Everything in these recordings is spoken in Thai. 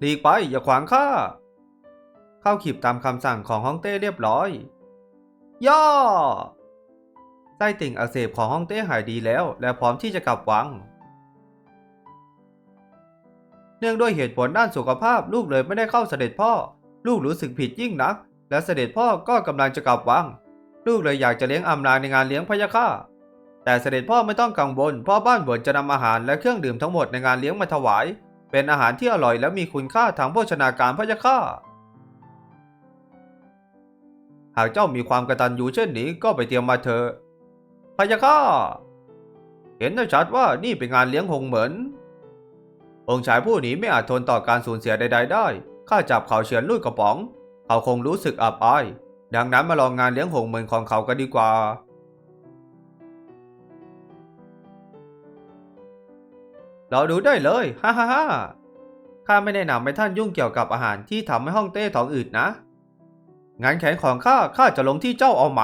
หลีกไปอย่าขวางข้า เข้าขีบตามคำสั่งของฮ่องเต้เรียบร้อย ย่อไส้ติ่งอักเสบของฮ่องเต้หายดีแล้ว และพร้อมที่จะกลับวัง เนื่องด้วยเหตุผลด้านสุขภาพลูกเลยไม่ได้เข้าเสด็จพ่อ ลูกรู้สึกผิดยิ่งนัก และเสด็จพ่อก็กำลังจะกลับวัง ลูกเลยอยากจะเลี้ยงอำลาในงานเลี้ยงพยะค่ะแต่เสด็จพ่อไม่ต้องกังวลพ่อบ้านบนจะนำอาหารและเครื่องดื่มทั้งหมดในงานเลี้ยงมาถวาย เป็นอาหารที่อร่อยและมีคุณค่าทางโภชนาการพะยะค่ะหากเจ้ามีความกระตัญญูเช่นนี้ก็ไปเตรียมมาเถอะพะยะค่ะเห็นได้ชัดว่านี่เป็นงานเลี้ยงหงเหมือน องค์ชายผู้นี้ไม่อาจทนต่อการสูญเสียใด ๆ ได้ข้าจับเขาเฉือนลุยกระป๋อง เขาคงรู้สึกอับอาย ดังนั้นมาลองงานเลี้ยงหงเหมือนของเขากันดีกว่า เราดูได้เลย ฮ่าฮ่าฮ่าข้าไม่ได้นำให้ท่านยุ่งเกี่ยวกับอาหารที่ทำให้ห้องเต้ท้องอืดนะ งานแข่งของข้า ข้าจะลงที่เจ้าเอาไหม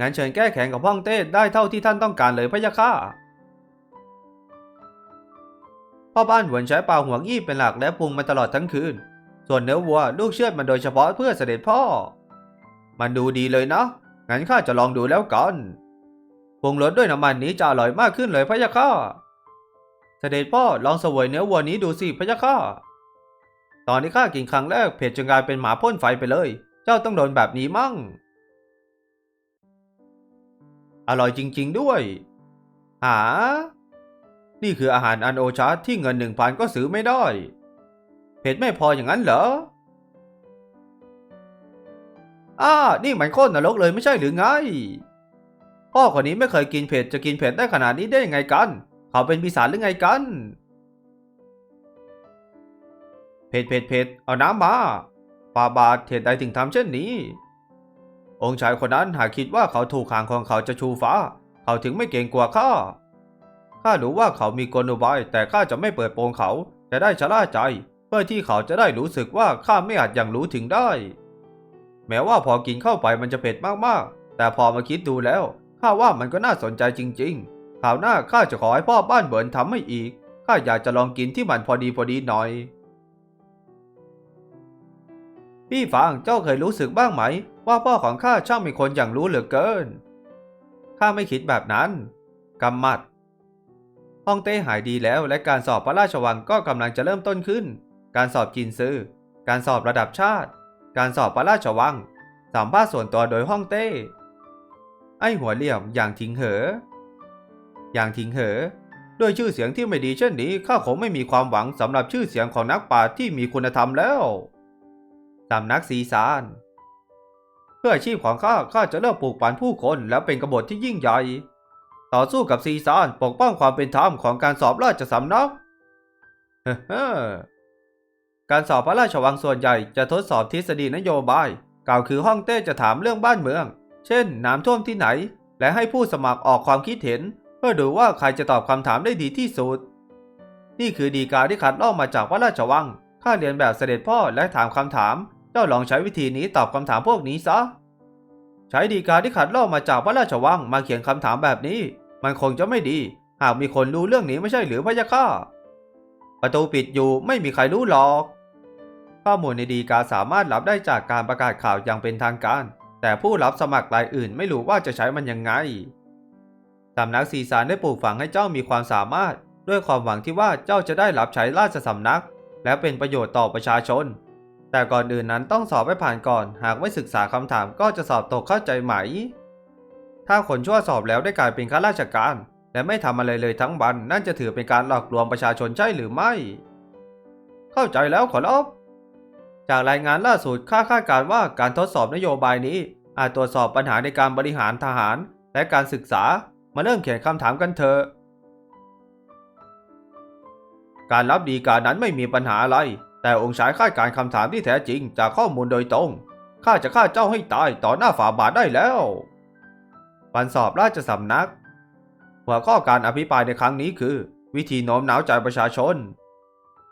งั้นเชิญแก้แข่งกับห้องเต้ได้เท่าที่ท่านต้องการเลยพะยะค่ะพ่อบ้านหวนใช้ปลาหัวงี้เป็นหลักและปรุงมาตลอดทั้งคืน ส่วนเนื้อวัวลูกเชือดมันโดยเฉพาะเพื่อเสด็จพ่อ มันดูดีเลยนะ งั้นข้าจะลองดูแล้วกัน ปรุงรสด้วยน้ำมันนี้จะอร่อยมากขึ้นเลยพะยะค่ะ เสด็จพ่อลองเสวยเนื้อวัวนี้ดูสิพระยะค่ะตอนที่ข้ากินครั้งแรกเผ็ดจนกลายเป็นหมาพ่นไฟไปเลย เจ้าต้องโดนแบบนี้มั่ง อร่อยจริง ๆ ด้วย หา นี่คืออาหารอันโอชาที่เงินหนึ่งพันก็ซื้อไม่ได้ เผ็ดไม่พออย่างนั้นเหรออ้านี่มันโคตรนรกเลยไม่ใช่หรือไง พ่อคนนี้ไม่เคยกินเผ็ดจะกินเผ็ดได้ขนาดนี้ได้ยังไงกัน เขาเป็นปีศาจหรือไงกันเผ็ดเผ็ดเผ็ดเอาน้ำมาปาบาทเหตุใดถึงทำเช่นนี้ องค์ชายคนนั้นหากคิดว่าเขาถูกหางของเขาจะชูฟ้า เขาถึงไม่เก่งกว่าข้า ข้ารู้ว่าเขามีกลอุบาย แต่ข้าจะไม่เปิดโปงเขาจะได้ชะล่าใจ เพื่อที่เขาจะได้รู้สึกว่าข้าไม่อาจยังรู้ถึงได้ แม้ว่าพอกินเข้าไปมันจะเผ็ดมากๆ แต่พอมาคิดดูแล้วข้าว่ามันก็น่าสนใจจริง ๆ คราวหน้าข้าจะขอให้พ่อบ้านเบิร์นทำให้อีก ข้าอยากจะลองกินที่มันพอดีพอดีหน่อย พี่ฟางเจ้าเคยรู้สึกบ้างไหม ว่าพ่อของข้าช่างเป็นคนอย่างรู้เหลือเกิน ข้าไม่คิดแบบนั้นกำมัดฮ่องเต้หายดีแล้วและการสอบพระราชวังก็กำลังจะเริ่มต้นขึ้น การสอบจินซื้อ การสอบระดับชาติ การสอบพระราชวัง สัมภาษณ์ส่วนตัวโดยฮ่องเต้ ไอหัวเหลี่ยมอย่างทิ้งเหอ อย่างทิ้งเหอด้วยชื่อเสียงที่ไม่ดีเช่นนี้ข้าคงไม่มีความหวังสำหรับชื่อเสียงของนักปราชญ์ที่มีคุณธรรมแล้วสำนักสีสารเพื่ออาชีพของข้าข้าจะเลิกปลูกปั่นผู้คนแล้วเป็นกบฏที่ยิ่งใหญ่ ต่อสู้กับซีซานปกป้องความเป็นธรรมของการสอบราชสำนักเฮ้อการสอบพระราชวังส่วนใหญ่จะทดสอบทฤษฎีนโยบาย กล่าวคือฮ่องเต้จะถามเรื่องบ้านเมือง เช่น น้ำท่วมที่ไหน และให้ผู้สมัครออกความคิดเห็น เพื่อดูว่าใครจะตอบคำถามได้ดีที่สุด นี่คือดีกาที่คัดลอกมาจากพระราชวัง ข้าเรียนแบบเสด็จพ่อและถามคำถาม เจ้าลองใช้วิธีนี้ตอบคำถามพวกนี้ซะ ใช้ดีกาที่ขัดลอกมาจากพระราชวังมาเขียนคำถามแบบนี้ มันคงจะไม่ดี หากมีคนรู้เรื่องนี้ไม่ใช่หรือพะยะค่ะ ประตูปิดอยู่ไม่มีใครรู้หรอก ข้อมูลในดีกาสามารถรับได้จากการประกาศข่าวอย่างเป็นทางการ แต่ผู้รับสมัครรายอื่นไม่รู้ว่าจะใช้มันยังไง สำนักสีสารได้ปลูกฝังให้เจ้ามีความสามารถ ด้วยความหวังที่ว่าเจ้าจะได้รับใช้ราชสำนัก และเป็นประโยชน์ต่อประชาชน แต่ก่อนอื่นนั้นต้องสอบให้ผ่านก่อน หากไม่ศึกษาคำถามก็จะสอบตกเข้าใจไหม ถ้าคนชั่วสอบแล้วได้กลายเป็นข้าราชการ และไม่ทำอะไรเลยทั้งวันนั่นจะถือเป็นการหลอกลวงประชาชนใช่หรือไม่ เข้าใจแล้วขอรับจากรายงานล่าสุดข้าคาดการณ์ว่าการทดสอบนโยบายนี้ อาจตรวจสอบปัญหาในการบริหารทหาร และการศึกษา มาเริ่มเขียนคำถามกันเถอะ การรับดีการนั้นไม่มีปัญหาอะไร แต่องค์ชายคาดการคำถามที่แท้จริงจากข้อมูลโดยตรง ข้าจะฆ่าเจ้าให้ตายต่อหน้าฝ่าบาทได้แล้ว วันสอบราชสำนัก หัวข้อการอภิปรายในครั้งนี้คือ วิธีโน้มน้าวใจประชาชน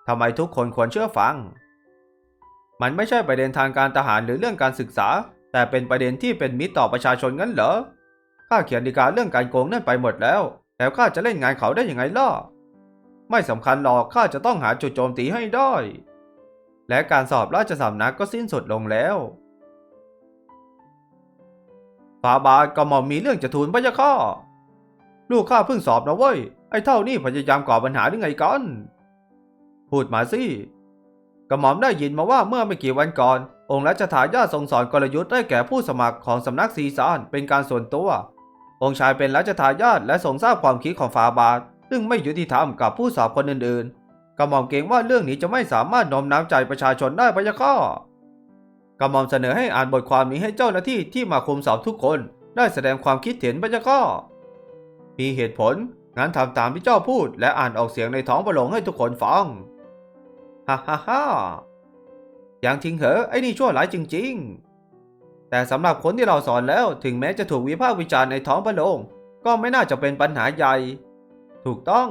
ทำไมทุกคนควรเชื่อฟัง มันไม่ใช่ประเด็นทางการทหารหรือเรื่องการศึกษา แต่เป็นประเด็นที่เป็นมิตรต่อประชาชนงั้นเหรอ ข้าเขียนดีกาเรื่องการโกงนั่นไปหมดแล้ว แล้วข้าจะเล่นงานเขาได้ยังไงล่ะ ไม่สำคัญหรอกข้าจะต้องหาจุดโจมตีให้ได้ และการสอบราชสำนักก็สิ้นสุดลงแล้วฟาบาทกระหมอมมีเรื่องจะทูลพระยะค่ะลูกข้าเพิ่งสอบนะเว้ย ไอ้เท่านี่พยายามก่อปัญหาหรือไงกัน พูดมาสิกระหม่อมได้ยินมาว่าเมื่อไม่กี่วันก่อน องค์รัชทายาททรงสอนกลยุทธ์ให้แก่ผู้สมัครของสำนักซีซานเป็นการส่วนตัว องค์ชายเป็นรัชทายาทและทรงทราบความคิดของฟาบาท ซึ่งไม่ยุติธรรมกับผู้สอบคนอื่นๆกระหม่อมเกรงว่าเรื่องนี้จะไม่สามารถโน้มน้าวใจประชาชนได้พะยะค่ะกระหม่อมเสนอให้อ่านบทความนี้ให้เจ้าหน้าที่ที่มาคุมสอบทุกคน ได้แสดงความคิดเห็นพะยะค่ะมีเหตุผลงั้นทำตามที่เจ้าพูด และอ่านออกเสียงในท้องพระโรงให้ทุกคนฟังฮ่าฮ่าฮ่าอย่างจริงเหรอไอ้นี่ชั่วร้ายจริง ๆ แต่สำหรับคนที่เราสอนแล้วถึงแม้จะถูกวิพากษ์วิจารณ์ในท้องพระโรงก็ไม่น่าจะเป็นปัญหาใหญ่ ถูกต้อง